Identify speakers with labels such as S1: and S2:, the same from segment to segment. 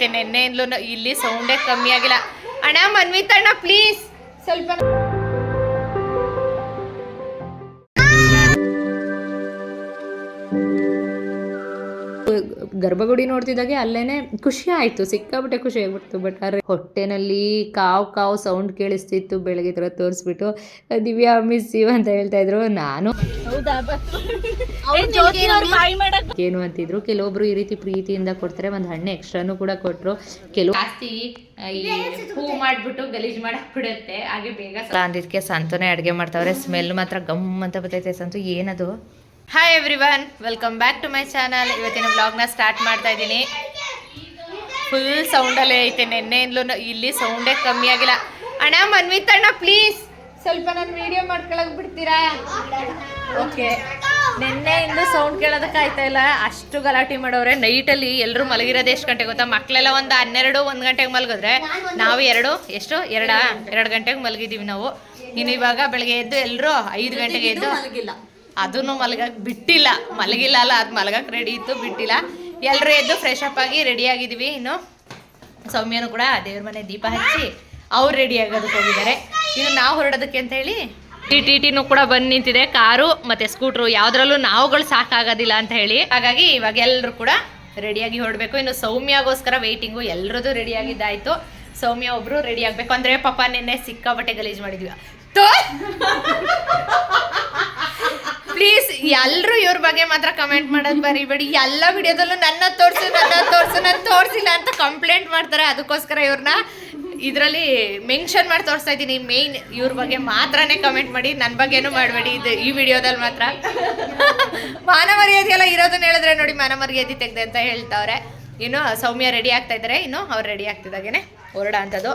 S1: ಐತೆ ಇಲ್ಲಿ ಸೌಂಡೇ ಕಮ್ಮಿ ಆಗಿಲ್ಲ. ಅಣ್ಣ ಮನ್ವಿತ್ ಅಣ್ಣ ಪ್ಲೀಸ್ ಸ್ವಲ್ಪ ಗರ್ಭಗುಡಿ ನೋಡ್ತಿದ್ದಾಗೆ ಅಲ್ಲೇನೆ ಖುಷಿ ಆಯ್ತು ಸಿಕ್ಕಾಬಿಟ್ಟೆ ಖುಷಿ ಆಗ್ಬಿಡ್ತು. ಬಟ್ ಅರೆ ಹೊಟ್ಟೆನಲ್ಲಿ ಕಾವ್ ಕಾವು ಸೌಂಡ್ ಕೇಳಿಸ್ತಿತ್ತು ಬೆಳಗ್ಗೆ ಥರ ತೋರಿಸ್ಬಿಟ್ಟು ದಿವ್ಯಾ ಮಿಸ್ ಅಂತ ಹೇಳ್ತಾ ಇದ್ರು ನಾನು. ಏನು ಅಂತಿದ್ರು ಕೆಲವೊಬ್ರು ಈ ರೀತಿ ಪ್ರೀತಿಯಿಂದ ಕೊಡ್ತಾರೆ ಒಂದು ಹಣ್ಣು ಎಕ್ಸ್ಟ್ರಾನು ಕೂಡ ಕೊಟ್ರು. ಕೆಲವು ಜಾಸ್ತಿ ಈ ಹೂ ಮಾಡ್ಬಿಟ್ಟು ಗಲೀಜ್ ಮಾಡಕ್ ಬಿಡುತ್ತೆ ಹಾಗೆ ಬೇಗ ಅಂದಿದ್ಕೆ ಸಂತೋನೆ ಅಡುಗೆ ಮಾಡ್ತಾವ್ರೆ ಸ್ಮೆಲ್ ಮಾತ್ರ ಗಮ್ ಅಂತ ಬರ್ತೈತೆ ಸಂತು ಏನದು? Hi everyone welcome back to my channel ಇವತ್ತಿನ ವ್ಲಾಗ್ನ ಸ್ಟಾರ್ಟ್ ಮಾಡ್ತಾ ಇದ್ದೀನಿ. ಫುಲ್ ಸೌಂಡಲ್ಲೇ ಐತೆ ನಿನ್ನೆಯಿಂದಲೂ ಇಲ್ಲಿ ಸೌಂಡೇ ಕಮ್ಮಿ ಆಗಿಲ್ಲ. ಅಣ್ಣ, ಮನ್ವಿತ್ ಅಣ್ಣ ಪ್ಲೀಸ್ ಸ್ವಲ್ಪ ನಾನು ವಿಡಿಯೋ ಮಾಡ್ಕೊಳಕ್ ಬಿಡ್ತೀರಾ? ಓಕೆ ನಿನ್ನೆಯಿಂದ ಸೌಂಡ್ ಕೇಳೋದಕ್ಕೆ ಆಯ್ತಾ ಇಲ್ಲ. ಅಷ್ಟು ಗಲಾಟೆ ಮಾಡೋರೆ. ನೈಟಲ್ಲಿ ಎಲ್ಲರೂ ಮಲಗಿರೋದು ಎಷ್ಟು ಗಂಟೆಗೆ ಗೊತ್ತಾ? ಮಕ್ಕಳೆಲ್ಲ ಒಂದು ಹನ್ನೆರಡು, ಒಂದು ಗಂಟೆಗೆ ಮಲಗಿದ್ರೆ ನಾವು ಎರಡು, ಎಷ್ಟು? ಎರಡಾ? ಎರಡು ಗಂಟೆಗೆ ಮಲಗಿದ್ದೀವಿ ನಾವು. ಇನ್ನು ಇವಾಗ ಬೆಳಗ್ಗೆ ಎದ್ದು ಎಲ್ಲರೂ ಐದು ಗಂಟೆಗೆ ಎದ್ದು ಅದನ್ನು ಮಲಗಕ್ಕೆ ಬಿಟ್ಟಿಲ್ಲ ಮಲಗಿಲ್ಲ ಅಲ್ಲ ಅದು ಮಲಗಕ್ಕೆ ರೆಡಿ ಇತ್ತು ಬಿಟ್ಟಿಲ್ಲ. ಎಲ್ಲರೂ ಎದ್ದು ಫ್ರೆಶ್ ಅಪ್ ಆಗಿ ರೆಡಿ ಆಗಿದ್ದೀವಿ. ಇನ್ನು ಸೌಮ್ಯನು ಕೂಡ ದೇವ್ರ ಮನೆ ದೀಪ ಹಚ್ಚಿ ಅವ್ರು ರೆಡಿ ಆಗೋದಕ್ಕೆ ಹೋಗಿದ್ದಾರೆ. ಇನ್ನು ನಾವು ಹೊರಡೋದಕ್ಕೆ ಅಂತ ಹೇಳಿ? ಟಿ ಟಿ ಟಿನೂ ಕೂಡ ಬಂದು ನಿಂತಿದೆ. ಕಾರು ಮತ್ತೆ ಸ್ಕೂಟ್ರು ಯಾವುದ್ರಲ್ಲೂ ನಾವುಗಳು ಸಾಕಾಗೋದಿಲ್ಲ ಅಂತ ಹೇಳಿ. ಹಾಗಾಗಿ ಇವಾಗ ಎಲ್ಲರೂ ಕೂಡ ರೆಡಿಯಾಗಿ ಹೊರಡಬೇಕು. ಇನ್ನು ಸೌಮ್ಯಗೋಸ್ಕರ ವೆಯ್ಟಿಂಗು ಎಲ್ಲರದ್ದು ರೆಡಿಯಾಗಿದ್ದಾಯಿತು ಸೌಮ್ಯ ಒಬ್ರು ರೆಡಿ ಆಗಬೇಕು. ಅಂದರೆ ಪಾಪ ನಿನ್ನೆ ಸಿಕ್ಕಾಪಟ್ಟೆ ಗಲೀಜು ಮಾಡಿದ್ವಿ. ಪ್ಲೀಸ್ ಎಲ್ಲರೂ ಇವ್ರ ಬಗ್ಗೆ ಮಾತ್ರ ಕಮೆಂಟ್ ಮಾಡೋದು ಬರೀಬೇಡಿ ಎಲ್ಲ ವಿಡಿಯೋದಲ್ಲೂ ನನ್ನ ತೋರಿಸು ನನ್ನ ತೋರಿಸು ನನ್ನ ತೋರಿಸಿಲ್ಲ ಅಂತ ಕಂಪ್ಲೇಂಟ್ ಮಾಡ್ತಾರೆ. ಅದಕ್ಕೋಸ್ಕರ ಇವ್ರನ್ನ ಇದರಲ್ಲಿ ಮೆನ್ಷನ್ ಮಾಡಿ ತೋರಿಸ್ತಾ ಇದ್ದೀನಿ. ಮೇಯ್ನ್ ಇವ್ರ ಬಗ್ಗೆ ಮಾತ್ರನೇ ಕಮೆಂಟ್ ಮಾಡಿ. ನನ್ನ ಬಗ್ಗೆನೂ ಮಾಡಬೇಡಿ. ಇದು ಈ ವಿಡಿಯೋದಲ್ಲಿ ಮಾತ್ರ. ಮಾನ ಮರ್ಯಾದೆ ಎಲ್ಲ ಇರೋದನ್ನ ಹೇಳಿದ್ರೆ ನೋಡಿ, ಮಾನ ಮರ್ಯಾದೆ ತೆಗ್ದೆ ಅಂತ ಹೇಳ್ತಾವ್ರೆ. ಇನ್ನು ಸೌಮ್ಯ ರೆಡಿ ಆಗ್ತಾ ಇದ್ದಾರೆ ಇನ್ನು ಅವ್ರು ರೆಡಿ ಆಗ್ತಿದ್ದಾಗೇನೆ ಹೊರಡ ಅಂಥದ್ದು.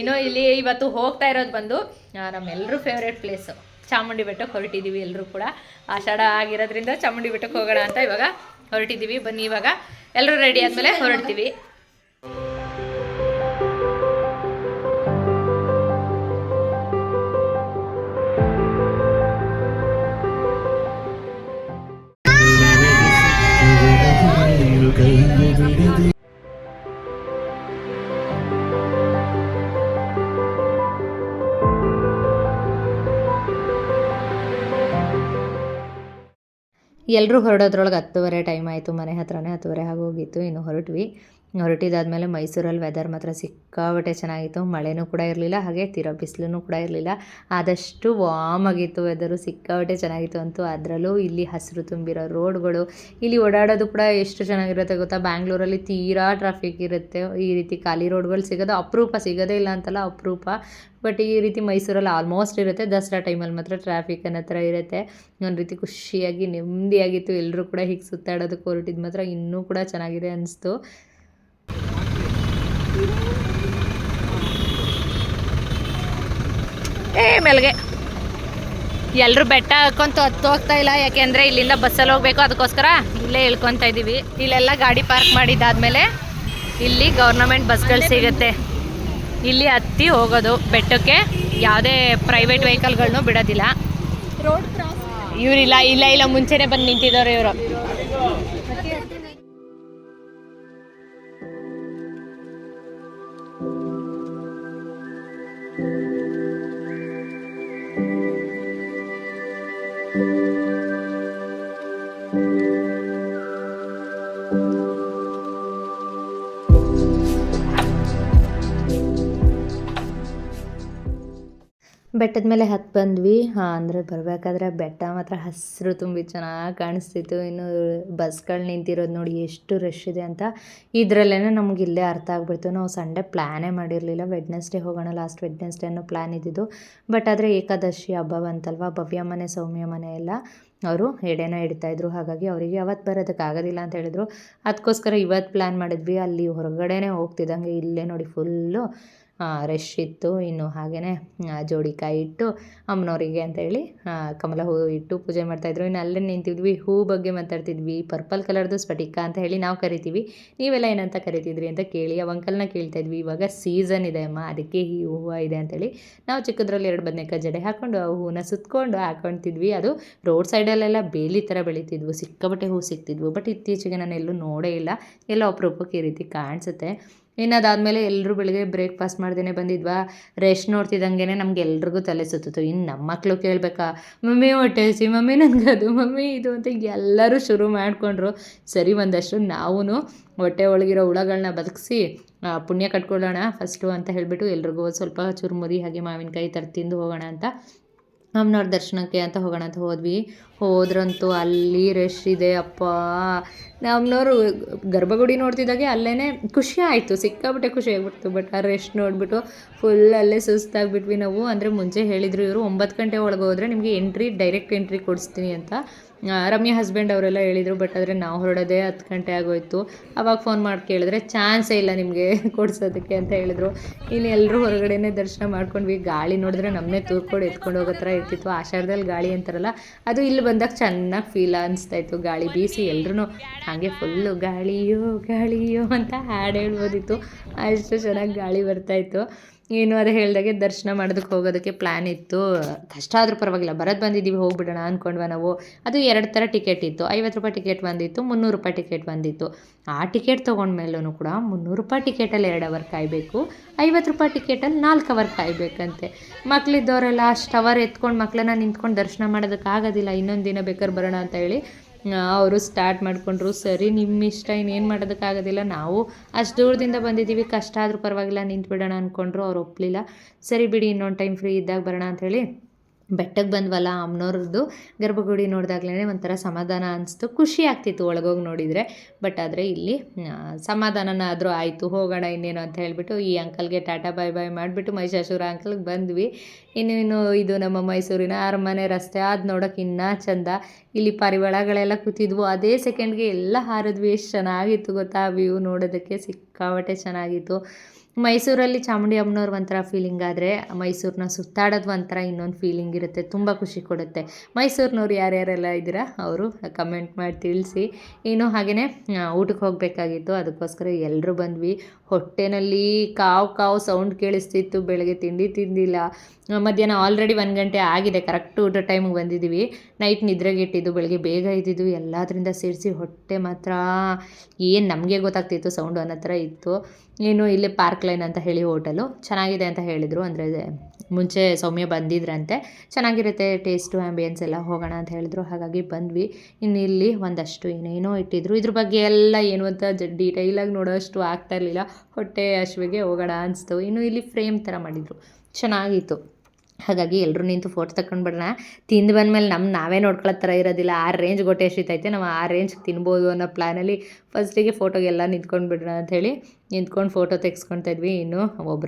S1: ಇನ್ನು ಇಲ್ಲಿ ಇವತ್ತು ಹೋಗ್ತಾ ಇರೋದು ಬಂದು ನಮ್ಮೆಲ್ಲರೂ ಫೇವ್ರೇಟ್ ಪ್ಲೇಸು ಚಾಮುಂಡಿ ಬೆಟ್ಟಕ್ಕೆ ಹೊರಟಿದ್ದೀವಿ ಎಲ್ಲರೂ ಕೂಡ. ಆಷಾಢ ಆಗಿರೋದ್ರಿಂದ ಚಾಮುಂಡಿ ಬೆಟ್ಟಕ್ಕೆ ಹೋಗೋಣ ಅಂತ ಇವಾಗ ಹೊರಟಿದ್ದೀವಿ ಬನ್ನಿ ಇವಾಗ. ಎಲ್ಲರೂ ರೆಡಿ ಆದಮೇಲೆ ಹೊರಡ್ತೀವಿ. ಎಲ್ಲರೂ ಹೊರಡೋದ್ರೊಳಗೆ ಹತ್ತುವರೆ ಟೈಮ್ ಆಯಿತು ಮನೆ ಹತ್ರನೇ ಹತ್ತುವರೆ ಆಗೋಗಿತ್ತು ಇನ್ನು ಹೊರಟ್ವಿ. ಹೊರಟಿದ್ದಾದಮೇಲೆ ಮೈಸೂರಲ್ಲಿ ವೆದರ್ ಮಾತ್ರ ಸಿಕ್ಕಾಬಟ್ಟೆ ಚೆನ್ನಾಗಿತ್ತು. ಮಳೆನೂ ಕೂಡ ಇರಲಿಲ್ಲ, ಹಾಗೆ ತೀರಾ ಬಿಸಿಲೂ ಕೂಡ ಇರಲಿಲ್ಲ. ಆದಷ್ಟು ವಾಮ್ ಆಗಿತ್ತು ವೆದರು ಸಿಕ್ಕಾಬಟ್ಟೆ ಚೆನ್ನಾಗಿತ್ತು ಅಂತೂ. ಅದರಲ್ಲೂ ಇಲ್ಲಿ ಹಸಿರು ತುಂಬಿರೋ ರೋಡ್ಗಳು ಇಲ್ಲಿ ಓಡಾಡೋದು ಕೂಡ ಎಷ್ಟು ಚೆನ್ನಾಗಿರುತ್ತೆ ಗೊತ್ತಾ? ಬ್ಯಾಂಗ್ಳೂರಲ್ಲಿ ತೀರಾ ಟ್ರಾಫಿಕ್ ಇರುತ್ತೆ. ಈ ರೀತಿ ಖಾಲಿ ರೋಡ್ಗಳು ಸಿಗೋದು ಅಪರೂಪ, ಸಿಗೋದೇ ಇಲ್ಲ ಅಂತಲ್ಲ, ಅಪರೂಪ. ಬಟ್ ಈ ರೀತಿ ಮೈಸೂರಲ್ಲಿ ಆಲ್ಮೋಸ್ಟ್ ಇರುತ್ತೆ. ದಸರಾ ಟೈಮಲ್ಲಿ ಮಾತ್ರ ಟ್ರಾಫಿಕ್ ಅನ್ನೋ ಥರ ಇರುತ್ತೆ. ಒಂದು ರೀತಿ ಖುಷಿಯಾಗಿ, ನೆಮ್ಮದಿಯಾಗಿತ್ತು. ಎಲ್ಲರೂ ಕೂಡ ಹೀಗೆ ಸುತ್ತಾಡೋದಕ್ಕೆ ಹೊರಟಿದ್ದು ಮಾತ್ರ ಇನ್ನೂ ಕೂಡ ಚೆನ್ನಾಗಿದೆ ಅನಿಸ್ತು. ಏ ಮೇಲ್ಗೆ. ಎಲ್ಲರೂ ಬೆಟ್ಟ ಹಾಕೊಂತ ಹತ್ತು ಹೋಗ್ತಾ ಇಲ್ಲ. ಯಾಕೆಂದ್ರೆ ಇಲ್ಲಿಂದ ಬಸ್ಸಲ್ಲಿ ಹೋಗ್ಬೇಕು. ಅದಕ್ಕೋಸ್ಕರ ಇಲ್ಲೇ ಇಳ್ಕೊತಾ ಇದ್ದೀವಿ ಇಲ್ಲೆಲ್ಲ ಗಾಡಿ ಪಾರ್ಕ್ ಮಾಡಿದ್ದಾದ್ಮೇಲೆ ಇಲ್ಲಿ ಗೌರ್ನಮೆಂಟ್ ಬಸ್ಗಳು ಸಿಗುತ್ತೆ. ಇಲ್ಲಿ ಹತ್ತಿ ಹೋಗೋದು. ಬೆಟ್ಟಕ್ಕೆ ಯಾವುದೇ ಪ್ರೈವೇಟ್ ವೆಹಿಕಲ್ಗಳನ್ನೂ ಬಿಡೋದಿಲ್ಲ. ಇವರಿಲ್ಲ ಇಲ್ಲ ಇಲ್ಲ ಮುಂಚೆನೆ ಬಂದು ನಿಂತಿದ್ದಾರೆ ಇವರು. ಬೆಟ್ಟದ ಮೇಲೆ ಹತ್ತು ಬಂದ್ವಿ. ಹಾಂ, ಅಂದರೆ ಬರಬೇಕಾದ್ರೆ ಬೆಟ್ಟ ಮಾತ್ರ ಹಸಿರು ತುಂಬಿ ಚೆನ್ನಾಗಿ ಕಾಣಿಸ್ತಿತ್ತು. ಇನ್ನು ಬಸ್ಗಳು ನಿಂತಿರೋದು ನೋಡಿ ಎಷ್ಟು ರಶ್ ಇದೆ ಅಂತ. ಇದರಲ್ಲೇ ನಮ್ಗೆ ಇಲ್ಲೇ ಅರ್ಥ ಆಗ್ಬಿಡ್ತು. ನಾವು ಸಂಡೇ ಪ್ಲ್ಯಾನೇ ಮಾಡಿರಲಿಲ್ಲ. ವೆಡ್ನೆಸ್ಡೇ ಹೋಗೋಣ ಲಾಸ್ಟ್ ವೆಡ್ನೆಸ್ಡೇ ಅನ್ನೋ ಪ್ಲ್ಯಾನ್ ಇದ್ದಿದ್ದು. ಬಟ್ ಆದರೆ ಏಕಾದಶಿ ಹಬ್ಬ ಬಂತಲ್ವ? ಭವ್ಯ ಮನೆ, ಸೌಮ್ಯ ಮನೆ ಎಲ್ಲ. ಅವರು ಎಡೆನ ಇಡ್ತಾಯಿದ್ರು ಹಾಗಾಗಿ ಅವರಿಗೆ ಅವತ್ತು ಬರೋದಕ್ಕೆ ಆಗೋದಿಲ್ಲ ಅಂತ ಹೇಳಿದ್ರು. ಅದಕ್ಕೋಸ್ಕರ ಇವತ್ತು ಪ್ಲ್ಯಾನ್ ಮಾಡಿದ್ವಿ. ಅಲ್ಲಿ ಹೊರಗಡೆನೇ ಹೋಗ್ತಿದ್ದಂಗೆ ಇಲ್ಲೇ ನೋಡಿ ಫುಲ್ಲು ರಶ್ ಇತ್ತು, ಇನ್ನು ಹಾಗೆಯೇ ಜೋಡಿಕಾಯಿ ಇಟ್ಟು ಅಮ್ಮನವರಿಗೆ ಅಂತೇಳಿ ಕಮಲ ಹೂ ಇಟ್ಟು ಪೂಜೆ ಮಾಡ್ತಾಯಿದ್ರು ಇನ್ನು ಅಲ್ಲೇ ನಿಂತಿದ್ವಿ, ಹೂ ಬಗ್ಗೆ ಮಾತಾಡ್ತಿದ್ವಿ, ಪರ್ಪಲ್ ಕಲರ್ದು ಸ್ಫಟಿಕ ಅಂತ ಹೇಳಿ ನಾವು ಕರಿತೀವಿ. ನೀವೆಲ್ಲ ಏನಂತ ಕರಿತಿದ್ರಿ ಅಂತ ಕೇಳಿ ಆ ಅಂಕಲ್ನ ಕೇಳ್ತಾ ಇದ್ವಿ, ಇವಾಗ ಸೀಸನ್ ಇದೆ ಅಮ್ಮ, ಅದಕ್ಕೆ ಈ ಹೂವು ಇದೆ ಅಂತೇಳಿ ನಾವು ಚಿಕ್ಕದ್ರಲ್ಲಿ ಎರಡು ಬದನೇಕಾಯಿ ಜಡೆ ಹಾಕ್ಕೊಂಡು ಆ ಹೂವನ್ನ ಸುತ್ಕೊಂಡು ಹಾಕೊಳ್ತಿದ್ವಿ ಅದು ರೋಡ್ ಸೈಡಲ್ಲಿ ಸೈಡಲ್ಲೆಲ್ಲ ಬೇಲಿ ಥರ ಬೆಳೀತಿದ್ವು, ಸಿಕ್ಕಾಪಟ್ಟೆ ಹೂ ಸಿಗ್ತಿದ್ವು ಬಟ್ ಇತ್ತೀಚೆಗೆ ನಾನು ಎಲ್ಲೂ ನೋಡೇ ಇಲ್ಲ. ಎಲ್ಲೋ ಅಪರೂಪಕ್ಕೆ ಈ ರೀತಿ ಕಾಣಿಸುತ್ತೆ. ಇನ್ನು ಅದಾದಮೇಲೆ ಎಲ್ಲರೂ ಬೆಳಿಗ್ಗೆ ಬ್ರೇಕ್ಫಾಸ್ಟ್ ಮಾಡ್ದೇ ಬಂದಿದ್ವಾ? ರೆಸ್ಟ್ ನೋಡ್ತಿದ್ದಂಗೆ ನಮ್ಗೆ ಎಲ್ರಿಗೂ ತಲೆ ಸುತ್ತಿತು ಇನ್ನು ನಮ್ಮ ಮಕ್ಕಳು ಕೇಳಬೇಕಾ? ಮಮ್ಮಿ ಹೊಟ್ಟೆ ಹಸಿ ಮಮ್ಮಿ ಅದು, ಮಮ್ಮಿ, ಇದು ಅಂತ ಎಲ್ಲರೂ ಶುರು ಮಾಡಿಕೊಂಡ್ರು. ಸರಿ, ಒಂದಷ್ಟು ನಾವೂ ಹೊಟ್ಟೆ ಒಳಗಿರೋ ಹುಳಗಳನ್ನ ಬದುಕಿಸಿ ಪುಣ್ಯ ಕಟ್ಕೊಳ್ಳೋಣ ಫಸ್ಟು ಅಂತ ಹೇಳಿಬಿಟ್ಟು ಎಲ್ರಿಗೂ ಸ್ವಲ್ಪ ಚುರುಮುರಿ ಹಾಗೆ ಮಾವಿನಕಾಯಿ ಥರ ತಿಂದು ಹೋಗೋಣ ಅಂತ ಅಮ್ಮನವ್ರ ದರ್ಶನಕ್ಕೆ ಅಂತ ಹೋಗೋಣ ಅಂತ ಹೋದ್ವಿ. ಹೋದ್ರಂತೂ ಅಲ್ಲಿ ರಶ್ ಇದೆ, ಅಪ್ಪ. ನಮ್ಮನವರು ಗರ್ಭಗುಡಿ ನೋಡ್ತಿದ್ದಾಗೆ ಅಲ್ಲೇ ಖುಷಿ ಆಯಿತು ಸಿಕ್ಕಾಬಿಟ್ಟೆ ಖುಷಿ ಆಗ್ಬಿಡ್ತು ಬಟ್ ಆ ರೆಸ್ಟ್ ನೋಡಿಬಿಟ್ಟು ಫುಲ್ ಅಲ್ಲೇ ಸುಸ್ತಾಗ್ಬಿಟ್ವಿ ನಾವು. ಅಂದರೆ ಮುಂಚೆ ಹೇಳಿದರು ಇವರು ಒಂಬತ್ತು ಗಂಟೆ ಒಳಗೆ ಹೋದರೆ ನಿಮಗೆ ಎಂಟ್ರಿ ಡೈರೆಕ್ಟ್ ಎಂಟ್ರಿ ಕೊಡಿಸ್ತೀನಿ ಅಂತ. ರಮ್ಯಾ ಹಸ್ಬೆಂಡ್ ಅವರೆಲ್ಲ ಹೇಳಿದರು ಬಟ್ ಆದರೆ ನಾವು ಹೊರಡೋದೇ ಹತ್ತು ಗಂಟೆ ಆಗೋಯ್ತು. ಅವಾಗ ಫೋನ್ ಮಾಡಿ ಕೇಳಿದ್ರೆ ಚಾನ್ಸೇ ಇಲ್ಲ ನಿಮಗೆ ಕೊಡ್ಸೋದಕ್ಕೆ ಅಂತ ಹೇಳಿದ್ರು. ಇಲ್ಲಿ ಎಲ್ಲರೂ ಹೊರಗಡೆನೇ ದರ್ಶನ ಮಾಡ್ಕೊಂಡ್ವಿ. ಗಾಳಿ ನೋಡಿದ್ರೆ ನಮ್ಮನ್ನೇ ತೂರ್ಕೊಂಡು ಎತ್ಕೊಂಡು ಹೋಗೋ ಥರ ಇರ್ತಿತ್ತು. ಆಷಾಢದಲ್ಲಿ ಗಾಳಿ ಅಂತಾರಲ್ಲ, ಅದು ಇಲ್ಲಿ ಬಂದಾಗ ಚೆನ್ನಾಗಿ ಫೀಲ್ ಅನಿಸ್ತಾ ಇತ್ತು. ಗಾಳಿ ಬೀಸಿ ಎಲ್ಲರೂ ಹಾಗೆ ಫುಲ್ಲು ಗಾಳಿಯೋ ಗಾಳಿಯೋ ಅಂತ ಹಾಡು ಹೇಳ್ಬೋದಿತ್ತು. ಅಷ್ಟು ಚೆನ್ನಾಗಿ ಗಾಳಿ ಬರ್ತಾಯಿತ್ತು ಏನು ಅದು ಹೇಳ್ದಾಗೆ ದರ್ಶನ ಮಾಡೋದಕ್ಕೆ ಹೋಗೋದಕ್ಕೆ ಪ್ಲ್ಯಾನ್ ಇತ್ತು. ಕಷ್ಟ ಆದರೂ ಪರವಾಗಿಲ್ಲ. ಬರೋದು ಬಂದಿದ್ದೀವಿ, ಹೋಗ್ಬಿಡೋಣ ಅಂದ್ಕೊಂಡ್ವ ನಾವು. ಅದು ಎರಡು ಥರ ಟಿಕೆಟ್ ಇತ್ತು. ಐವತ್ತು ರೂಪಾಯಿ ಟಿಕೆಟ್ ಬಂದಿತ್ತು, ಮುನ್ನೂರು ರೂಪಾಯಿ ಟಿಕೆಟ್ ಬಂದಿತ್ತು. ಆ ಟಿಕೆಟ್ ತೊಗೊಂಡ್ಮೇಲೂ ಕೂಡ ಮುನ್ನೂರು ರೂಪಾಯಿ ಟಿಕೆಟಲ್ಲಿ ಎರಡು ಅವರ್ ಕಾಯಬೇಕು, ಐವತ್ತು ರೂಪಾಯಿ ಟಿಕೆಟಲ್ಲಿ ನಾಲ್ಕು ಅವರ್ ಕಾಯಬೇಕಂತೆ. ಮಕ್ಕಳಿದ್ದವರೆಲ್ಲ ಅಷ್ಟು ಅವರ್ ಎತ್ಕೊಂಡು ಮಕ್ಕಳನ್ನ ನಿಂತ್ಕೊಂಡು ದರ್ಶನ ಮಾಡೋದಕ್ಕಾಗೋದಿಲ್ಲ ಇನ್ನೊಂದು ದಿನ ಬೇಕಾದ್ರೆ ಬರೋಣ ಅಂತ ಹೇಳಿ ಅವರು ಸ್ಟಾರ್ಟ್ ಮಾಡಿಕೊಂಡ್ರು, ಸರಿ ನಿಮ್ಮ ಇಷ್ಟ ಇನ್ನೇನು ಮಾಡೋದಕ್ಕಾಗೋದಿಲ್ಲ. ನಾವು ಅಷ್ಟು ದೂರದಿಂದ ಬಂದಿದ್ದೀವಿ, ಕಷ್ಟ ಆದರೂ ಪರವಾಗಿಲ್ಲ, ನಿಂತ್ಬಿಡೋಣ ಅಂದ್ಕೊಂಡ್ರು ಅವ್ರು ಒಪ್ಪಲಿಲ್ಲ ಸರಿ ಬಿಡಿ, ಇನ್ನೊಂದು ಟೈಮ್ ಫ್ರೀ ಇದ್ದಾಗ ಬರೋಣ ಅಂಥೇಳಿ ಬೆಟ್ಟಕ್ಕೆ ಬಂದ್ವಲ್ಲ ಅಮ್ಮನವ್ರದ್ದು ಗರ್ಭಗುಡಿ ನೋಡಿದಾಗ್ಲೇ ಒಂಥರ ಸಮಾಧಾನ ಅನಿಸ್ತು. ಖುಷಿ ಆಗ್ತಿತ್ತು ಒಳಗೋಗಿ ನೋಡಿದರೆ. ಬಟ್ ಆದರೆ ಇಲ್ಲಿ ಸಮಾಧಾನನಾದರೂ ಆಯಿತು, ಹೋಗೋಣ ಇನ್ನೇನು ಅಂತ ಹೇಳಿಬಿಟ್ಟು ಈ ಅಂಕಲ್ಗೆ ಟಾಟಾ ಬಾಯ್ ಬಾಯ್ ಮಾಡಿಬಿಟ್ಟು ಮಹಿಷಾಸುರ ಅಂಕಲ್ಗೆ ಬಂದ್ವಿ. ಇನ್ನು ಇನ್ನು ಇದು ನಮ್ಮ ಮೈಸೂರಿನ ಅರಮನೆ ರಸ್ತೆ ಅದು ನೋಡೋಕೆ ಇನ್ನೂ ಚಂದ. ಇಲ್ಲಿ ಪರಿವಾಳಗಳೆಲ್ಲ ಕೂತಿದ್ವು. ಅದೇ ಸೆಕೆಂಡ್ಗೆ ಎಲ್ಲ ಹಾರಿದ್ವಿ. ಎಷ್ಟು ಚೆನ್ನಾಗಿತ್ತು ಗೊತ್ತಾ? ವ್ಯೂ ನೋಡೋದಕ್ಕೆ ಸಿಕ್ಕಾಪಟ್ಟೆ ಚೆನ್ನಾಗಿತ್ತು. ಮೈಸೂರಲ್ಲಿ ಚಾಮುಂಡಿ ಅಮ್ಮನವ್ರ ಒಂಥರ ಫೀಲಿಂಗ್ ಆದರೆ ಮೈಸೂರನ್ನ ಸುತ್ತಾಡೋದು ಒಂಥರ ಇನ್ನೊಂದು ಫೀಲಿಂಗ್ ಇರುತ್ತೆ. ತುಂಬ ಖುಷಿ ಕೊಡುತ್ತೆ. ಮೈಸೂರಿನವ್ರು ಯಾರ್ಯಾರೆಲ್ಲ ಇದ್ದೀರಾ? ಅವರು ಕಮೆಂಟ್ ಮಾಡಿ ತಿಳಿಸಿ. ಇನ್ನು ಹಾಗೆಯೇ ಊಟಕ್ಕೆ ಹೋಗಬೇಕಾಗಿತ್ತು. ಅದಕ್ಕೋಸ್ಕರ ಎಲ್ಲರೂ ಬಂದ್ವಿ. ಹೊಟ್ಟೆನಲ್ಲಿ ಕಾವು ಕಾವು ಸೌಂಡ್ ಕೇಳಿಸ್ತಿತ್ತು. ಬೆಳಗ್ಗೆ ತಿಂಡಿ ತಿಂದಿಲ್ಲ. ಮಧ್ಯಾಹ್ನ ಆಲ್ರೆಡಿ ಒಂದು ಗಂಟೆ ಆಗಿದೆ ಕರೆಕ್ಟು ಊಟ ಟೈಮಿಗೆ ಬಂದಿದ್ದೀವಿ ನೈಟ್ ನಿದ್ರೆಗೆ ಇಟ್ಟಿದ್ದು, ಬೆಳಗ್ಗೆ ಬೇಗ ಇದ್ದಿದ್ದು ಎಲ್ಲದರಿಂದ ಸೇರಿಸಿ ಹೊಟ್ಟೆ ಮಾತ್ರ ಏನು ನಮಗೆ ಗೊತ್ತಾಗ್ತಿತ್ತು ಸೌಂಡು ಅನ್ನೋ ಥರ ಇತ್ತು. ಏನು ಇಲ್ಲಿ ಪಾರ್ಕ್ ಲೈನ್ ಅಂತ ಹೇಳಿ ಹೋಟೆಲು ಚೆನ್ನಾಗಿದೆ ಅಂತ ಹೇಳಿದರು, ಅಂದರೆ ಮುಂಚೆ ಸೌಮ್ಯ ಬಂದಿದ್ರಂತೆ. ಚೆನ್ನಾಗಿರುತ್ತೆ ಟೇಸ್ಟು ಆ್ಯಂಬಿಯನ್ಸ್ ಎಲ್ಲ ಹೋಗೋಣ ಅಂತ ಹೇಳಿದ್ರು. ಹಾಗಾಗಿ ಬಂದ್ವಿ. ಇನ್ನು ಇಲ್ಲಿ ಒಂದಷ್ಟು ಏನೇನೋ ಇಟ್ಟಿದ್ರು. ಇದ್ರ ಬಗ್ಗೆ ಎಲ್ಲ ಏನು ಅಂತ ಡೀಟೈಲಾಗಿ ನೋಡೋಷ್ಟು ಆಗ್ತಾ ಇರಲಿಲ್ಲ. ಹೊಟ್ಟೆ ಹಶ್ವಿಗೆ ಹೋಗೋಣ ಅನಿಸ್ತು. ಇನ್ನು ಇಲ್ಲಿ ಫ್ರೇಮ್ ಥರ ಮಾಡಿದರು. ಚೆನ್ನಾಗಿತ್ತು. ಹಾಗಾಗಿ ಎಲ್ಲರೂ ನಿಂತು ಫೋಟೋ ತಗೊಂಡ್ಬಿಡೋಣ ತಿಂದು ಬಂದಮೇಲೆ ನಮ್ಮ ನಾವೇ ನೋಡ್ಕೊಳ್ಳೋ ಥರ ಇರೋದಿಲ್ಲ. ಆ ರೇಂಜ್ ಗೊಟ್ಟೆ ಎಷ್ಟಿತ್ತೈತೆ ನಾವು ಆ ರೇಂಜ್ ತಿನ್ಬೋದು ಅನ್ನೋ ಪ್ಲ್ಯಾನಲ್ಲಿ ಫಸ್ಟಿಗೆ ಫೋಟೋಗೆಲ್ಲ ನಿಂತ್ಕೊಂಡು ಬಿಡೋಣ ಅಂಥೇಳಿ ನಿಂತ್ಕೊಂಡು ಫೋಟೋ ತೆಗೆಸ್ಕೊತಾ ಇದ್ವಿ. ಇನ್ನು